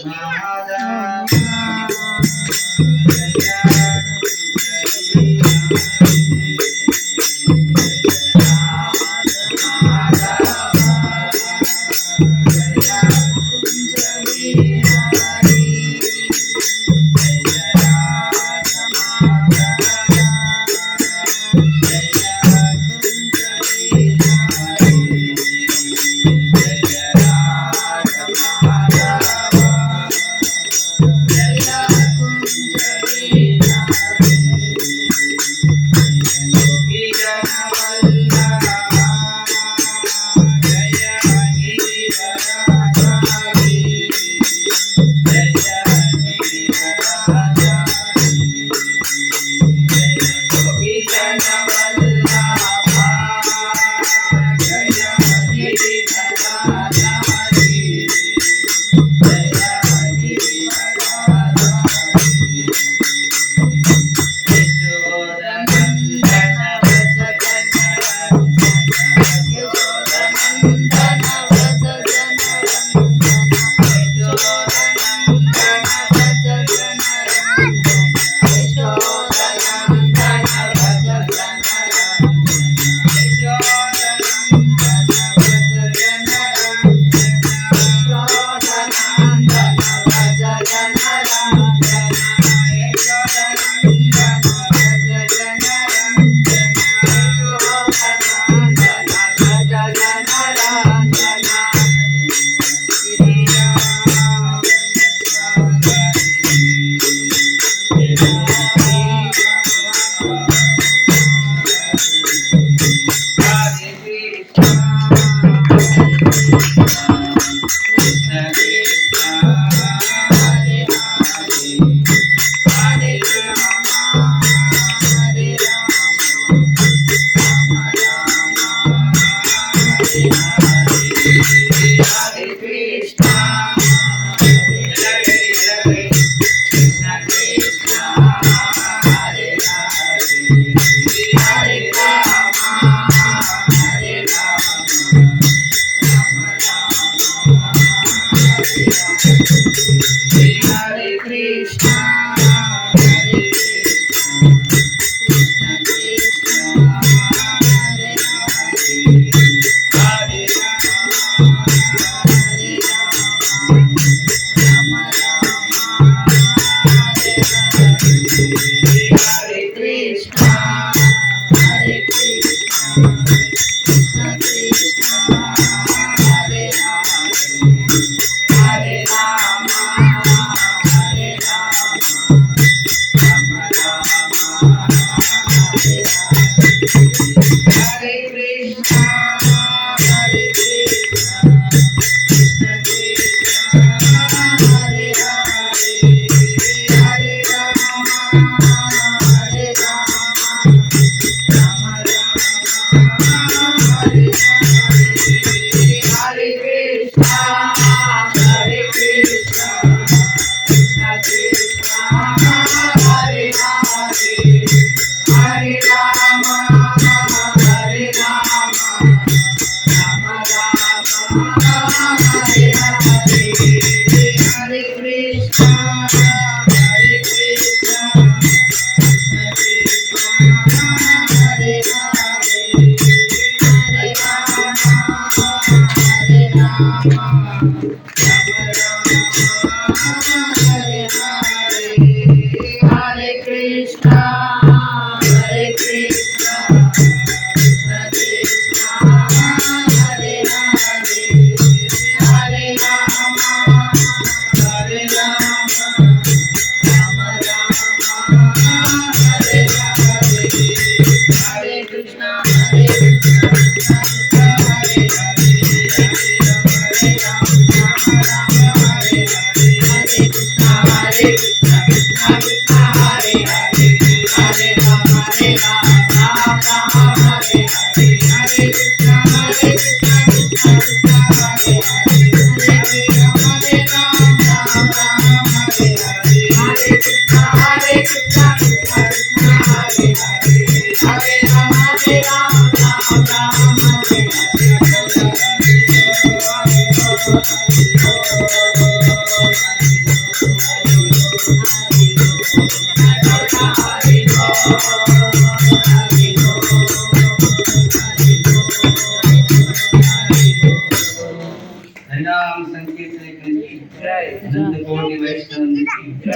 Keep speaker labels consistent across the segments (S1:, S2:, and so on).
S1: Thank you.
S2: Namaste.
S1: Peace. Yeah.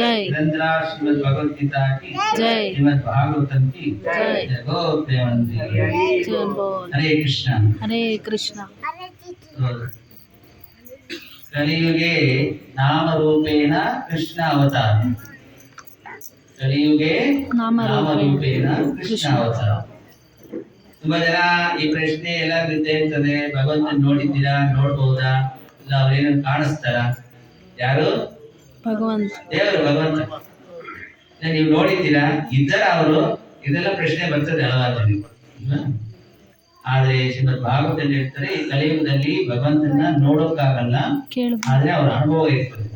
S2: జై శ్రీమద్
S1: భగవద్గీత జై
S2: శ్రీమద్ భాగవతం
S1: కి జై ಕೃಷ್ಣ. ಅವತಾರ. ತುಂಬಾ ಜನ ಈ ಪ್ರಶ್ನೆ ಎಲ್ಲ ಇದ್ದೇ ಇರ್ತದೆ. ಭಗವಂತ ನೋಡಿದ್ದೀರಾ? ನೋಡ್ಬಹುದಾ? ಇಲ್ಲ ಅವ್ರೇನು ಕಾಣಿಸ್ತಾರ? ಯಾರು?
S2: ಭಗವಂತ.
S1: ದೇವರು ಭಗವಂತ. ನೀವು ನೋಡಿದ್ದೀರಾ? ಇದ್ದರ ಅವರು ಇದೆಲ್ಲ ಪ್ರಶ್ನೆ ಬರ್ತದೆ ಹಲವಾರು ಆದ್ರೆ ಶ್ರೀಮದ್ ಭಾಗವತದಲ್ಲಿ ಹೇಳ್ತಾರೆ ಈ ಕಲಿಯುಗದಲ್ಲಿ ಭಗವಂತನ ನೋಡೋಕ್ಕಾಗಲ್ಲ. ಆದ್ರೆ ಅವ್ರ ಅನುಭವ ಇರ್ತದೆ.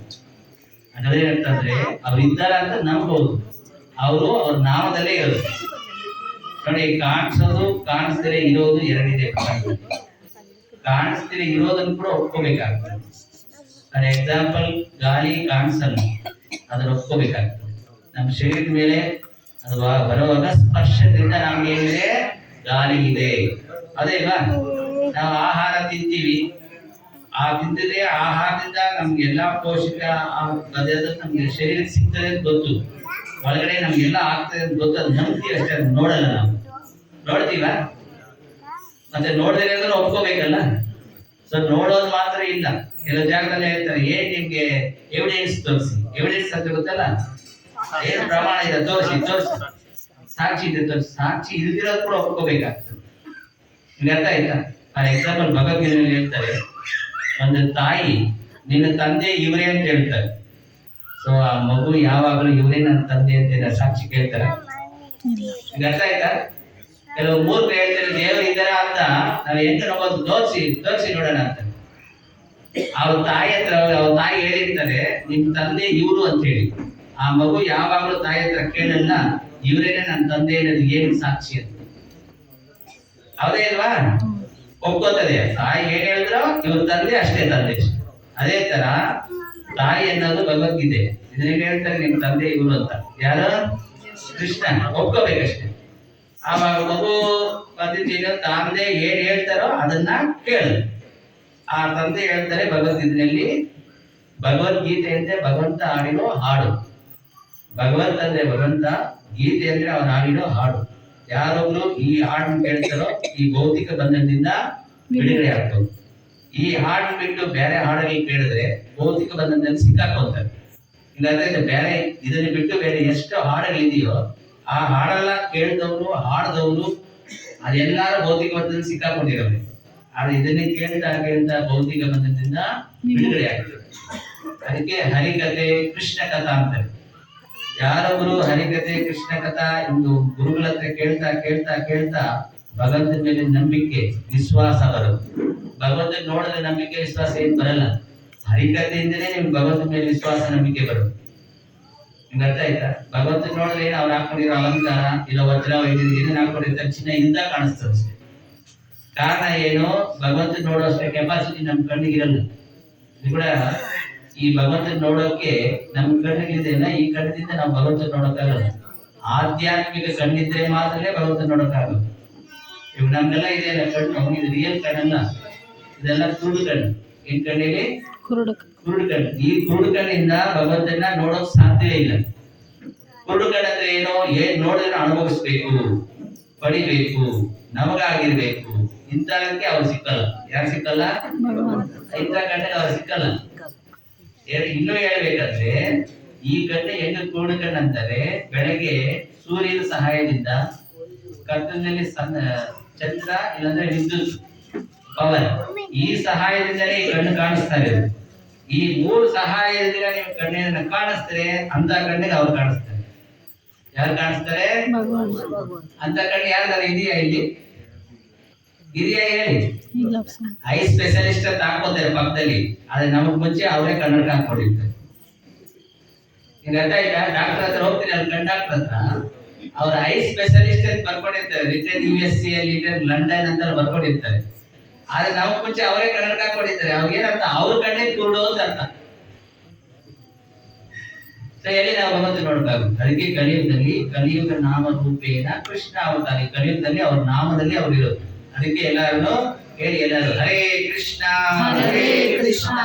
S1: ಹಾಗಾದ್ರೆ ಏನಂತಂದ್ರೆ ಅವ್ರು ಇದ್ದಾರೆ ಅಂತ ನಂಬಬಹುದು. ಅವರು ಅವ್ರ ನಾಮದಲ್ಲೇ ಇರೋದು. ನೋಡಿ ಕಾಣಿಸೋದು ಕಾಣಿಸ್ದರೆ ಇರೋದು ಎರಡಿದೆ. ಕಾಣಿಸ್ದಿರ ಇರೋದನ್ನು ಕೂಡ ಒಪ್ಕೋಬೇಕಾಗ್ತದೆ. ಫಾರ್ ಎಕ್ಸಾಂಪಲ್ ಗಾಳಿ ಕಾಣಿಸಲ್ಲ ಅದನ್ನ ಒಪ್ಕೋಬೇಕಾಗ್ತದೆ. ನಮ್ಮ ಶರೀರದ ಮೇಲೆ ಅದು ಬರುವಾಗ ಸ್ಪರ್ಶದಿಂದ ನಮ್ಗೆ ಏನಿದೆ? ಗಾಳಿ ಇದೆ. ಅದೇ ಅಲ್ವಾ? ನಾವು ಆಹಾರ ತಿಂತೀವಿ. ಆ ತಿಂದಿದ್ರೆ ಆಹಾರದಿಂದ ನಮ್ಗೆ ಎಲ್ಲಾ ಪೋಷಕ ನಮ್ಗೆ ಶರೀರಕ್ಕೆ ಸಿಗ್ತದೆ ಅಂತ ಗೊತ್ತು. ಒಳಗಡೆ ನಮ್ಗೆಲ್ಲ ಆಗ್ತದೆ ಅಂತ ಗೊತ್ತು. ಅದು ನಂಬ್ತೀವಿ ಅಷ್ಟೇ ಅದು ನೋಡಲ್ಲ ನಾವು. ನೋಡ್ತೀವ? ಮತ್ತೆ ನೋಡ್ದೇ ಅಂದ್ರೆ ಒಪ್ಕೋಬೇಕಲ್ಲ? ಸೊ ನೋಡೋದು ಮಾತ್ರ ಇಲ್ಲ. ಕೆಲವು ಜಾಗದಲ್ಲಿ ಹೇಳ್ತಾರೆ ಏನ್ ನಿಮ್ಗೆ ಎವಿಡೆನ್ಸ್ ತೋರಿಸಿ. ಎವಿಡೆನ್ಸ್ ಅಂತ ಗೊತ್ತಲ್ಲ? ಏನ್ ಪ್ರಮಾಣ ಇದೆ? ತೋರಿಸಿ ತೋರಿಸಿ. ಸಾಕ್ಷಿ ಇದೆ, ತೋರಿಸಿ. ಸಾಕ್ಷಿ ಇಲ್ದಿರೋದು ಕೂಡ ಒಪ್ಕೋಬೇಕಾಗ್ತದೆ. ನಿಮ್ಗೆ ಅರ್ಥ ಆಯ್ತಾ? ಫಾರ್ ಎಕ್ಸಾಂಪಲ್ ಭಗವದ್ಗೀತೆಯಲ್ಲಿ ಹೇಳ್ತಾರೆ, ಒಂದು ತಾಯಿ ನಿನ್ನ ತಂದೆ ಇವರೇ ಅಂತ ಹೇಳ್ತಾರೆ. ಸೊ ಆ ಮಗು ಯಾವಾಗಲೂ ಇವರೇ ನನ್ನ ತಂದೆ ಅಂತ ಸಾಕ್ಷಿ ಕೇಳ್ತಾರೆ. ಅರ್ಥ ಆಯ್ತಾ? ಕೆಲವು ಮೂರ್ಖ ಹೇಳ್ತಾರೆ, ದೇವರು ಇದ್ದಾರ ಅಂತ ನಾವ್ ಎಂತ ನೋಡೋದು ತೋರಿಸಿ ತೋರಿಸಿ ನೋಡೋಣ ಅಂತ. ಅವ್ರ ತಾಯಿ ಹತ್ರ, ಅವ್ರ ತಾಯಿ ಹೇಳಿರ್ತಾರೆ ನಿಮ್ ತಂದೆ ಇವರು ಅಂತ ಹೇಳಿ. ಆ ಮಗು ಯಾವಾಗಲೂ ತಾಯಿ ಹತ್ರ ಕೇಳಲ್ಲ, ಇವರೇನೆ ನನ್ನ ತಂದೆ ಅನ್ನೋದು ಏನ್ ಸಾಕ್ಷಿ ಅಂತ. ಹೌದೇ ಅಲ್ವಾ? ಒಪ್ಕೋತದೆ ತಾಯಿ ಏನ್ ಹೇಳಿದ್ರು? ಇವ್ರ ತಂದೆ ಅಷ್ಟೇ ತಂದೆ. ಅದೇ ತರ, ತಾಯಿ ಅನ್ನೋದು ಭಗವದ್ಗೀತೆ. ಇದನ್ನ ಹೇಳ್ತಾರೆ? ನಿಮ್ ತಂದೆ ಇವರು ಅಂತ. ಯಾರು? ಕೃಷ್ಣ ಒಪ್ಕೋಬೇಕಷ್ಟೇ. ಆವಾಗ ಮಗು ಬಂದಿದ್ದೀನಿ ತಂದೆ ಏನ್ ಹೇಳ್ತಾರೋ ಅದನ್ನ ಕೇಳು ಆ ತಂದೆ ಹೇಳ್ತಾರೆ, ಭಗವದ್ಗೀತೆಯಲ್ಲಿ, ಭಗವದ್ಗೀತೆ ಅಂದ್ರೆ ಭಗವಂತ ಹಾಡಿರೋ ಹಾಡು. ಭಗವಂತ ಅಂದ್ರೆ ಭಗವಂತ, ಗೀತೆ ಅಂದ್ರೆ ಅವನ ಹಾಡಿರೋ ಹಾಡು. ಯಾರೊಬ್ರು ಈ ಹಾಡನ್ನು ಕೇಳ್ತಾರೋ, ಈ ಭೌತಿಕ ಬಂಧನದಿಂದ ಬಿಡುಗಡೆ ಆಗ್ತವೆ ಈ ಹಾಡು ಬಿಟ್ಟು ಬೇರೆ ಹಾಡಲ್ಲಿ ಕೇಳಿದ್ರೆ ಭೌತಿಕ ಬಂಧನದಲ್ಲಿ ಸಿಕ್ಕಾಕೊಂತಾರೆ. ಇಲ್ಲಾಂದ್ರೆ ಬೇರೆ, ಇದನ್ನ ಬಿಟ್ಟು ಬೇರೆ ಎಷ್ಟು ಹಾಡುಗಳಿದೆಯೋ, ಆ ಹಾಡೆಲ್ಲ ಕೇಳಿದವರು, ಹಾಡದವರು, ಅದೆಲ್ಲಾರು ಭೌತಿಕ ಬಂಧನ ಸಿಕ್ಕಾಕೊಂಡಿರೋರು. ಆದ್ರೆ ಇದನ್ನೇ ಕೇಳ್ತಾ ಕೇಳ್ತಾ ಭೌತಿಕ ಬಂಧನದಿಂದ ಬಿಡುಗಡೆ ಆಗ್ತದೆ ಅದಕ್ಕೆ ಹರಿಕತೆ ಕೃಷ್ಣ ಕಥಾ ಅಂತಾರೆ ಯಾರೊಬ್ಬರು ಹರಿಕತೆ ಕೃಷ್ಣ ಕಥಾ ಎಂದು ಗುರುಗಳ ಹತ್ರ ಕೇಳ್ತಾ ಕೇಳ್ತಾ ಕೇಳ್ತಾ ಭಗವಂತನ ಮೇಲೆ ನಂಬಿಕೆ ವಿಶ್ವಾಸ ಬರುತ್ತೆ. ಭಗವಂತನ ನೋಡಿದ್ರೆ ನಂಬಿಕೆ ವಿಶ್ವಾಸ ಏನ್ ಬರಲ್ಲ. ಹರಿಕತೆಯಿಂದಲೇ ನಿಮ್ಗೆ ಭಗವಂತನ ಮೇಲೆ ವಿಶ್ವಾಸ ನಂಬಿಕೆ ಬರುತ್ತೆ. ನಿಮ್ಗೆ ಅರ್ಥ ಆಯ್ತಾ? ಭಗವಂತನ ನೋಡಿದ್ರೆ ಏನು ಅವ್ರು ಹಾಕೊಂಡಿರೋ ಅಲಂಕಾರ ಇಲ್ಲ ವಜ್ರ ವೈದ್ಯ ಏನೇನು ಹಾಕೊಂಡಿರ್ತಾರೆ ಚಿನ್ನ ಇಂದ ಕಾಣಿಸ್ತದೆ ಕಾರಣ ಏನು? ಭಗವಂತನ ನೋಡೋಷ್ಟು ಕೆಪಾಸಿಟಿ ನಮ್ ಕಣ್ಣಿಗೆ ಇರಲ್ಲ. ಇದು ಕೂಡ ಈ ಭಗವಂತನ ನೋಡೋಕೆ ನಮ್ ಕಣ್ಣಿಗಿದೆಯಲ್ಲ ಈ ಕಣ್ಣಿಂದ ನಾವು ಭಗವಂತನ ನೋಡೋಕ್ಕಾಗಲ್ಲ. ಆಧ್ಯಾತ್ಮಿಕ ಕಣ್ಣಿದ್ರೆ ಮಾತ್ರ ಭಗವಂತ ನೋಡೋಕ್ಕಾಗಲ್ಲ. ಇವಾಗ ನಮ್ಗೆಲ್ಲ ಇದೆಯಲ್ಲ ಕಣ್ಣು ಇದು ರಿಯಲ್ ಕಣ್ಣಲ್ಲ. ಇದೆಲ್ಲ ಕುರುಡು ಕಣ್ಣು. ಏನ್ ಕಣ್ಣಿಗೆ ಕುರುಡು ಕಣ್ಣು. ಈ ಕುರುಡು ಕಣ್ಣಿಂದ ಭಗವಂತನ ನೋಡೋಕ್ ಸಾಧ್ಯ ಇಲ್ಲ. ಕುರುಡು ಕಣ್ಣು ಅಂದ್ರೆ ಏನು? ಏನ್ ನೋಡಿದ್ರೆ ಅನುಭವಿಸ್ಬೇಕು ಪಡಿಬೇಕು ನಮಗಾಗಿರ್ಬೇಕು. ಇಂಥದಕ್ಕೆ ಅವ್ರು ಸಿಕ್ಕಲ್ಲ. ಯಾರು ಸಿಕ್ಕಲ್ಲ?
S2: ಇಂತ
S1: ಇಂಥ ಕಣ್ಣಿಗೆ ಅವ್ರು ಸಿಕ್ಕಲ್ಲ. ಇನ್ನೂ ಹೇಳ್ಬೇಕಂದ್ರೆ ಈ ಗಂಟೆ ಹೆಂಗ ಕಣ್ಣು ಅಂತಾರೆ ಬೆಳಗ್ಗೆ ಸೂರ್ಯನ ಸಹಾಯದಿಂದ ಕತ್ತಲಿನಲ್ಲಿ ಸಣ್ಣ ಚಂದ್ರ ಇಲ್ಲಾಂದ್ರೆ ವಿದ್ಯುತ್ ಪವನ್. ಈ ಸಹಾಯದಿಂದಲೇ ಈ ಕಣ್ಣು ಕಾಣಿಸ್ತಾರೆ. ಇರೋದು ಈ ಮೂರು ಸಹಾಯದಿಂದ ನೀವು ಕಣ್ಣಿನ ಕಾಣಿಸ್ತಾರೆ ಅಂತ ಕಣ್ಣಿಗೆ ಅವ್ರು ಕಾಣಿಸ್ತಾರೆ. ಯಾರು ಕಾಣಿಸ್ತಾರೆ? ಅಂತ ಕಣ್ಣು ಯಾರು ಇದೆಯಾ ಇಲ್ಲಿ? ಇದೆಯಾ ಹೇಳಿ. ಐ ಸ್ಪೆಷಲಿಸ್ಟ್ ಅಂತ ಹಾಕೋತಾರೆ ಪಕ್ಕದಲ್ಲಿ. ಆದ್ರೆ ನಮಗ್ ಮುಂಚೆ ಅವರೇ ಕನ್ನಡಕ ಹಾಕೊಂಡಿರ್ತಾರೆ ಈಗ ಅರ್ಥ ಆಯ್ತಾ? ಡಾಕ್ಟರ್ ಹತ್ರ ಹೋಗ್ತೀನಿ ಅಲ್ಲಿ ಕಣ್ ಡಾಕ್ಟರ್ ಹತ್ರ. ಅವ್ರ ಐ ಸ್ಪೆಷಲಿಸ್ಟ್ ಅಂತ ಬರ್ಕೊಂಡಿರ್ತಾರೆ. Return U S C London ಅಂತ ಬರ್ಕೊಂಡಿರ್ತಾರೆ. ಆದ್ರೆ ನಮಗ್ ಮುಂಚೆ ಅವರೇ ಕನ್ನಡಕ ಹಾಕೊಂಡಿರ್ತಾರೆ ಅವ್ರಿಗೆ ಏನಂತ ಅವ್ರ ಕಣ್ಣೇ ಕುರುಡು ಅಂತ ಅರ್ಥ. ಎಲ್ಲಿ ನಾವು ಭಗವಂತ ನೋಡ್ಬೇಕಾಗುತ್ತೆ ಅದಕ್ಕೆ ಕಲಿಯುಗದಲ್ಲಿ ಕಲಿಯುಗ ನಾಮ ರೂಪೇಣ ಕೃಷ್ಣ ಅವತಾರಿ. ಕಲಿಯುಗದಲ್ಲಿ ಅವ್ರ ನಾಮದಲ್ಲಿ ಅವ್ರು ಅದಕ್ಕೆ ಎಲ್ಲಾರು ಹೇಳಿ ಎಲ್ಲರೂ ಹರೇ ಕೃಷ್ಣ
S2: ಹರೇ ಕೃಷ್ಣ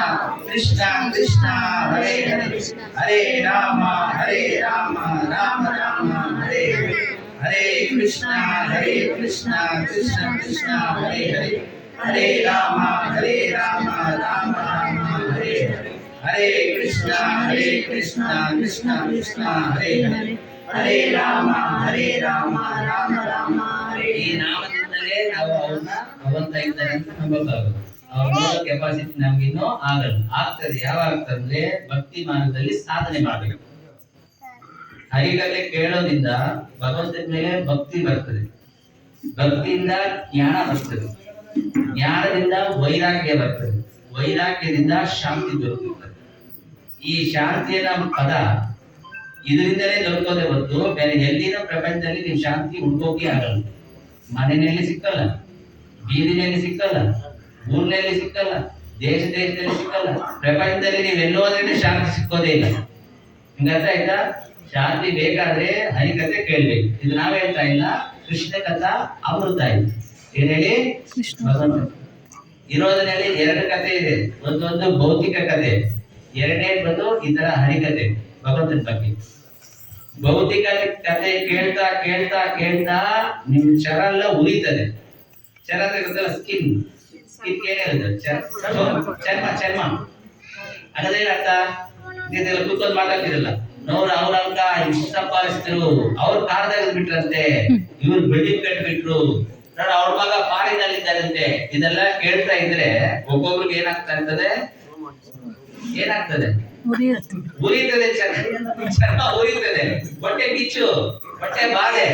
S1: ಕೃಷ್ಣ ಕೃಷ್ಣ ಹರೇ ಹರೇ ಹರೇ ರಾಮ ಹರೇ ರಾಮ ರಾಮ ರಾಮ ಹರೇ ಹರೇ ಹರೇ ಕೃಷ್ಣ ಹರೇ ಕೃಷ್ಣ ಕೃಷ್ಣ ಕೃಷ್ಣ ಹರೇ ಹರೇ ಹರೇ ರಾಮ ಹರೇ ರಾಮ ರಾಮ ರಾಮ ಹರೇ ಹರೇ ಹರೇ ಕೃಷ್ಣ ಹರೇ ಕೃಷ್ಣ ಕೃಷ್ಣ ಕೃಷ್ಣ ಹರೇ ಹರೇ ಹರೇ ರಾಮ ಹರೇ ರಾಮ ರಾಮ ರಾಮ ಹರೇ ಈ ನಾಮದಿಂದಲೇ ನಾವು ಭಗವಂತ ಇದ್ದಾರೆ ಅಂತ ನಂಬಕ್ಕಾಗುತ್ತೆ ಅವ್ರ ಕೆಪಾಸಿಟಿ ನಮ್ಗೆ ಆಗಲ್ಲ. ಆಗ್ತದೆ. ಯಾವಾಗ ಆಗ್ತದೆ? ಭಕ್ತಿ ಮಾರ್ಗದಲ್ಲಿ ಸಾಧನೆ ಮಾಡಬೇಕು. ಹರಿಕತೆ ಕೇಳೋದ್ರಿಂದ ಭಗವಂತನ ಮೇಲೆ ಭಕ್ತಿ ಬರ್ತದೆ. ಭಕ್ತಿಯಿಂದ ಜ್ಞಾನ ಬರ್ತದೆ. ಜ್ಞಾನದಿಂದ ವೈರಾಗ್ಯ ಬರ್ತದೆ. ವೈರಾಗ್ಯದಿಂದ ಶಾಂತಿ ದೊರಕುತ್ತದೆ. ಈ ಶಾಂತಿಯ ನಮ್ಮ ಪದ ಇದರಿಂದಲೇ ದೊರಕೋದೆ ಹೊತ್ತು ಬೇರೆ ಎಲ್ಲಿನ ಪ್ರಪಂಚದಲ್ಲಿ ನೀವು ಶಾಂತಿ ಹುಡುಕೋಕೆ ಆಗಲ್ಲ. ಮನೆಯಲ್ಲಿ ಸಿಕ್ಕಲ್ಲ ಬೀದಿನಲ್ಲಿ ಸಿಕ್ಕಲ್ಲ ಊರಿನಲ್ಲಿ ಸಿಕ್ಕಲ್ಲ ದೇಶ ದೇಶದಲ್ಲಿ ಸಿಕ್ಕಲ್ಲ ಪ್ರಪಂಚದಲ್ಲಿ ನೀವು ಎಲ್ಲೋದ್ರೆ ಶಾಂತಿ ಸಿಕ್ಕೋದೇ ಇಲ್ಲ. ನಿಮ್ಗೆ ಅರ್ಥ ಆಯ್ತಾ? ಶಾಂತಿ ಬೇಕಾದ್ರೆ ಹರಿಕತೆ ಕೇಳ್ಬೇಕು. ಇದು ನಾವ್ ಹೇಳ್ತಾ ಇಲ್ಲ ಕೃಷ್ಣ ಕಥಾ ಅಮೃತ ಇದೆ. ಏನ್ ಹೇಳಿ? ಇರೋದ್ರಲ್ಲಿ ಎರಡು ಕಥೆ ಇದೆ. ಒಂದೊಂದು ಭೌತಿಕ ಕಥೆ ಎರಡನೇ ಬಂದು ಈ ತರ ಹರಿಕತೆ ಭಗವಂತನ ಬಗ್ಗೆ. ಭೌತಿಕ ಕಥೆ ಕೇಳ್ತಾ ಕೇಳ್ತಾ ಕೇಳ್ತಾ ನಿಮ್ ಚರ ಎಲ್ಲ ಉರಿತದೆ ಚರ ಸ್ಕಿನ್ ಸ್ಕಿನ್ ಚರ್ಮ ಚರ್ಮ ಅದೇನರ್ಥ ಇದೆಲ್ಲ ಕೂತ್ಕೊಂಡು ಮಾತಾಡ್ತಿರಲ್ಲ. ನೋರ್ ಅವ್ರ ಅಂಕ ಇಷ್ಟ ಪಾಲಿಸಿದ್ರು ಅವ್ರ ಕಾರ್ದಾಗ ಬಿಟ್ರಂತೆ, ಇವ್ರು ಬಿಲ್ಡಿಂಗ್ ಕಟ್ಬಿಟ್ರು ನೋಡ ಅವ್ರ ಮಗ ಫಾರಿನ್ ಇದ್ದಾರಂತೆ ಇದೆಲ್ಲ ಕೇಳ್ತಾ ಇದ್ರೆ ಒಬ್ಬೊಬ್ರಿಗೆ ಏನಾಗ್ತಾ ಇರ್ತದೆ? ಏನಾಗ್ತದೆ?
S2: ಉರಿಯುತ್ತೆ
S1: ಉರಿತದೆ ಚರ್ಮ. ಉರಿಯುತ್ತದೆ ಹೊಟ್ಟೆ ಕಿಚ್ಚು ಹೊಟ್ಟೆ ಬಾಧೆ.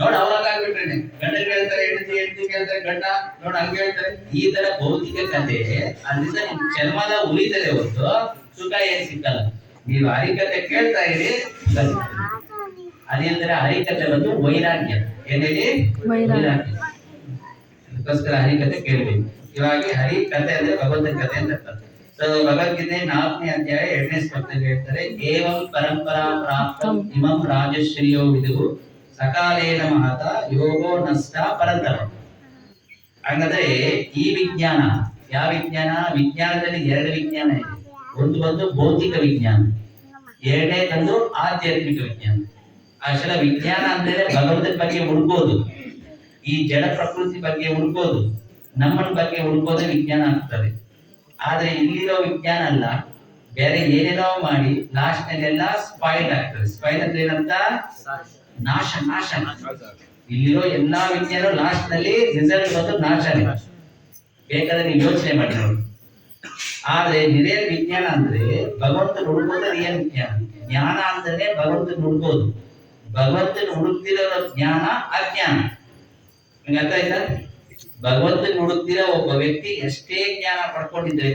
S1: ನೋಡ್ ಅವಾಗ ಆಗ್ಬಿಟ್ರೇನೆ. ಗಂಡ ಕೇಳ್ತಾರೆ ಹೆಂಡತಿ ಹೆಂಡತಿ ಕೇಳ್ತಾರೆ ಗಂಡ ನೋಡ್ ಹಂಗ ಹೇಳ್ತಾರೆ. ಈ ತರ ಭೌತಿಕ ಕಥೆ ಅದ್ರಿಂದ ನಿಮ್ ಚರ್ಮದ ಉರಿತದೆ ಹೊತ್ತು ಸುಖ ಏನ್ ಸಿಕ್ಕಲ್ಲ. ನೀವು ಹರಿಕತೆ ಕೇಳ್ತಾ ಇರಿ. ಅದೇಂದ್ರೆ ಹರಿಕತೆ ಬಂದು ವೈರಾಗ್ಯ. ಏನೇಳಿ
S2: ವೈರಾಗ್ಯ.
S1: ಅದಕ್ಕೋಸ್ಕರ ಹರಿಕತೆ ಕೇಳ್ಬೇಕು. ಇವಾಗ ಹರಿ ಕತೆ ಅಂದ್ರೆ ಭಗವಂತನ ಕತೆ ಅಂತ ಭಗವದ್ಗೀತೆ ನಾಲ್ಕನೇ ಅಧ್ಯಾಯ ಎರಡನೇ ಶ್ಲೋಕದಲ್ಲಿ ಹೇಳ್ತಾರೆ, ಏವಂ ಪರಂಪರಾ ಪ್ರಾಪ್ತಂ ಇಮಂ ರಾಜಶ್ರೀಯೋ ವಿಧು ಸಕಾಲೇನ ಮಹತ ಯೋಗೋ ನಷ್ಟ ಪರಂತರ. ಹಾಗಾದ್ರೆ ಈ ವಿಜ್ಞಾನ, ಯಾವ ವಿಜ್ಞಾನ? ವಿಜ್ಞಾನದಲ್ಲಿ ಎರಡು ವಿಜ್ಞಾನ ಇದೆ. ಒಂದು ಬಂದು ಭೌತಿಕ ವಿಜ್ಞಾನ, ಎರಡನೇ ಆಧ್ಯಾತ್ಮಿಕ ವಿಜ್ಞಾನ. ಅಸಲ ವಿಜ್ಞಾನ ಅಂದ್ರೆ ಭಗವಂತನ ಬಗ್ಗೆ ಹುಡುಕೋದು, ಈ ಜಡ ಪ್ರಕೃತಿ ಬಗ್ಗೆ ಹುಡುಕೋದು ನಮ್ಮ ಬಗ್ಗೆ ಹುಡ್ಕೋದೇ ವಿಜ್ಞಾನ ಆಗ್ತದೆ. ಆದ್ರೆ ಇಲ್ಲಿರೋ ವಿಜ್ಞಾನ ಅಲ್ಲ. ಬೇರೆ ಏನೇನೋ ಮಾಡಿ ಲಾಸ್ಟ್ ನಲ್ಲೆಲ್ಲ ಸ್ಪೈಲ್ ಆಗ್ತದೆ. ಸ್ಪೈಲ್ ಅಂದ್ರೆ ಏನಂತ? ನಾಶ ನಾಶ. ಇಲ್ಲಿರೋ ಎಲ್ಲಾ ವಿಜ್ಞಾನ ಲಾಸ್ಟ್ನಲ್ಲಿ ರಿಸಲ್ಟ್ ಬಂದು ನಾಶ ಬೇಕಾದ್ರೆ ನೀವು ಯೋಚನೆ ಮಾಡಿ ನೋಡಿ. ಆದ್ರೆ ನಿರೇನ್ ವಿಜ್ಞಾನ ಅಂದ್ರೆ ಭಗವಂತ ಹುಡುಕೋದು ರಿಯಲ್ ವಿಜ್ಞಾನ? ಜ್ಞಾನ ಅಂದ್ರೆ ಭಗವಂತ ನುಡ್ಬೋದು. ಭಗವಂತನ ಹುಡುಕ್ತಿರೋ ಜ್ಞಾನ, ಅಜ್ಞಾನ. ಭಗವಂತ ಅರ್ಥ ಒಬ್ಬ ವ್ಯಕ್ತಿ ಎಷ್ಟೇ ಜ್ಞಾನ ಪಡ್ಕೊಂಡಿದ್ರೆ